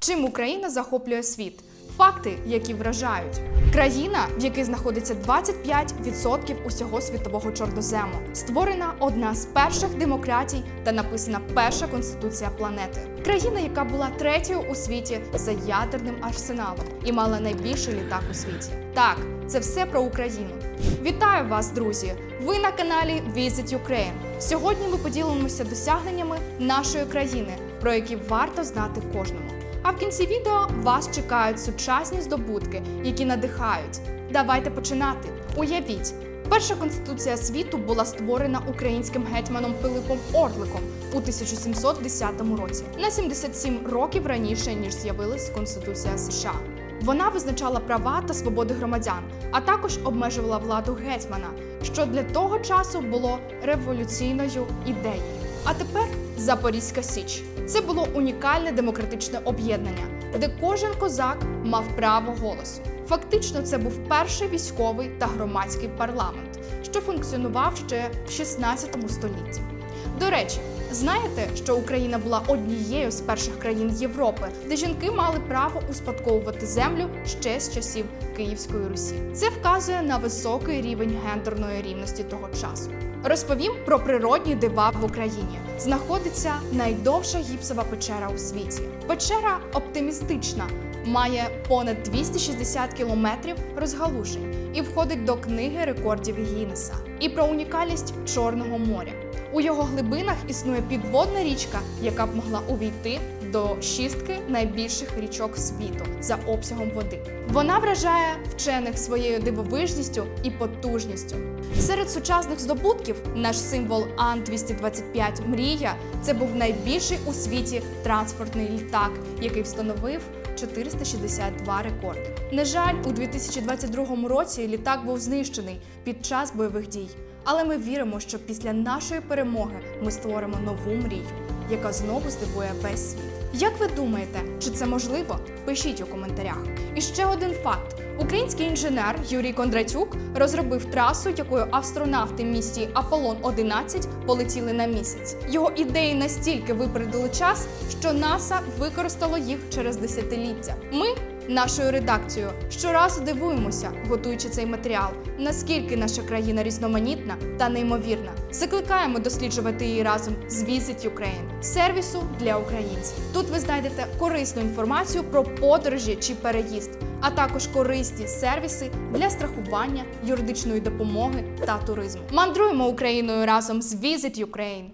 Чим Україна захоплює світ? Факти, які вражають. Країна, в якій знаходиться 25% усього світового чорнозему, створена одна з перших демократій та написана перша конституція планети. Країна, яка була третьою у світі за ядерним арсеналом і мала найбільший літак у світі. Так, це все про Україну. Вітаю вас, друзі! Ви на каналі Visit Ukraine. Сьогодні ми поділимося досягненнями нашої країни, про які варто знати кожному. А в кінці відео вас чекають сучасні здобутки, які надихають. Давайте починати. Уявіть, перша конституція світу була створена українським гетьманом Пилипом Орликом у 1710 році, на 77 років раніше ніж з'явилась Конституція США. Вона визначала права та свободи громадян, а також обмежувала владу гетьмана, що для того часу було революційною ідеєю. А тепер Запорізька Січ. Це було унікальне демократичне об'єднання, де кожен козак мав право голосу. Фактично, це був перший військовий та громадський парламент, що функціонував ще в 16 столітті. До речі, знаєте, що Україна була однією з перших країн Європи, де жінки мали право успадковувати землю ще з часів Київської Русі. Це вказує на високий рівень гендерної рівності того часу. Розповім про природні дива в Україні. Знаходиться найдовша гіпсова печера у світі. Печера оптимістична, має понад 260 кілометрів розгалужень і входить до книги рекордів Гіннеса. І про унікальність Чорного моря. У його глибинах існує підводна річка, яка б могла увійти до шістки найбільших річок світу за обсягом води. Вона вражає вчених своєю дивовижністю і потужністю. Серед сучасних здобутків наш символ Ан-225 Мрія це був найбільший у світі транспортний літак, який встановив 462 рекорди. На жаль, у 2022 році літак був знищений під час бойових дій. Але ми віримо, що після нашої перемоги ми створимо нову мрію, яка знову здивує весь світ. Як ви думаєте, чи це можливо? Пишіть у коментарях. І ще один факт: український інженер Юрій Кондратюк розробив трасу, якою астронавти місії Аполлон 11 полетіли на місяць. Його ідеї настільки випередили час, що НАСА використало їх через десятиліття. Ми Нашою редакцією щоразу дивуємося, готуючи цей матеріал, наскільки наша країна різноманітна та неймовірна. Закликаємо досліджувати її разом з Visit Ukraine, сервісу для українців. Тут ви знайдете корисну інформацію про подорожі чи переїзд, а також корисні сервіси для страхування, юридичної допомоги та туризму. Мандруємо Україною разом з Visit Ukraine!